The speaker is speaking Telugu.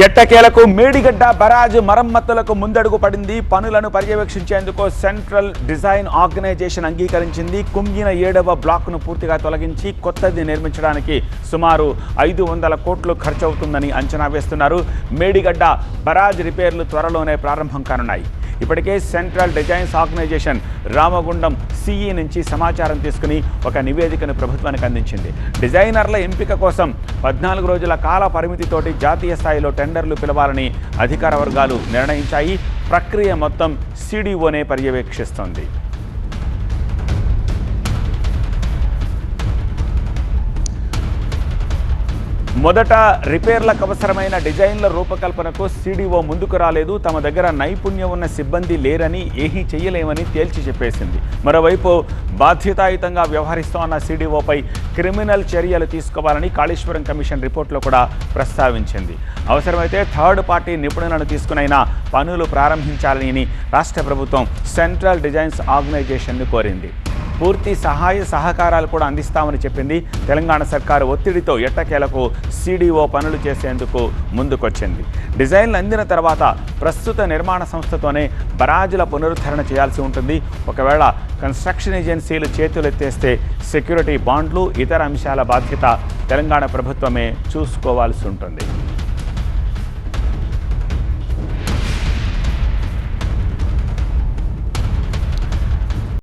ఎట్టకేలకు మేడిగడ్డ బరాజ్ మరమ్మతులకు ముందడుగు పడింది. పనులను పర్యవేక్షించేందుకు సెంట్రల్ డిజైన్ ఆర్గనైజేషన్ అంగీకరించింది. కుంగిన ఏడవ బ్లాక్ను పూర్తిగా తొలగించి కొత్తది నిర్మించడానికి సుమారు ఐదు వందల కోట్లు ఖర్చవుతుందని అంచనా వేస్తున్నారు. మేడిగడ్డ బరాజ్ రిపేర్లు త్వరలోనే ప్రారంభం కానున్నాయి. ఇప్పటికే central designs organisation Ramagundam CE నుంచి సమాచారం తీసుకుని ఒక నివేదికను ప్రభుత్వానికి అందించింది. డిజైనర్ల ఎంపిక కోసం పద్నాలుగు రోజుల కాల పరిమితితోటి జాతీయ స్థాయిలో టెండర్లు పిలవాలని అధికార వర్గాలు నిర్ణయించాయి. ప్రక్రియ మొత్తం సిడిఓనే పర్యవేక్షిస్తోంది. మొదట రిపేర్లకు అవసరమైన డిజైన్ల రూపకల్పనకు సిడిఓ ముందుకు రాలేదు. తమ దగ్గర నైపుణ్యం ఉన్న సిబ్బంది లేరని ఏమీ చేయలేమని తేల్చి చెప్పేసింది. మరోవైపు బాధ్యతాయుతంగా వ్యవహరిస్తోన్న సిడిఓపై క్రిమినల్ చర్యలు తీసుకోవాలని కాళేశ్వరం కమిషన్ రిపోర్టులో కూడా ప్రస్తావించింది. అవసరమైతే థర్డ్ పార్టీ నిపుణులను తీసుకునైనా పనులు ప్రారంభించాలని రాష్ట్ర ప్రభుత్వం సెంట్రల్ డిజైన్స్ ఆర్గనైజేషన్ను కోరింది. పూర్తి సహాయ సహకారాలు కూడా అందిస్తామని చెప్పింది తెలంగాణ సర్కారు ఒత్తిడితో ఎట్టకేలకు సిడిఓ పనులు చేసేందుకు ముందుకొచ్చింది. డిజైన్లు అందిన తర్వాత ప్రస్తుత నిర్మాణ సంస్థతోనే బరాజుల పునరుద్ధరణ చేయాల్సి ఉంటుంది. ఒకవేళ కన్స్ట్రక్షన్ ఏజెన్సీలు చేతులెత్తేస్తే సెక్యూరిటీ బాండ్లు ఇతర అంశాల బాధ్యత తెలంగాణ ప్రభుత్వమే చూసుకోవాల్సి ఉంటుంది.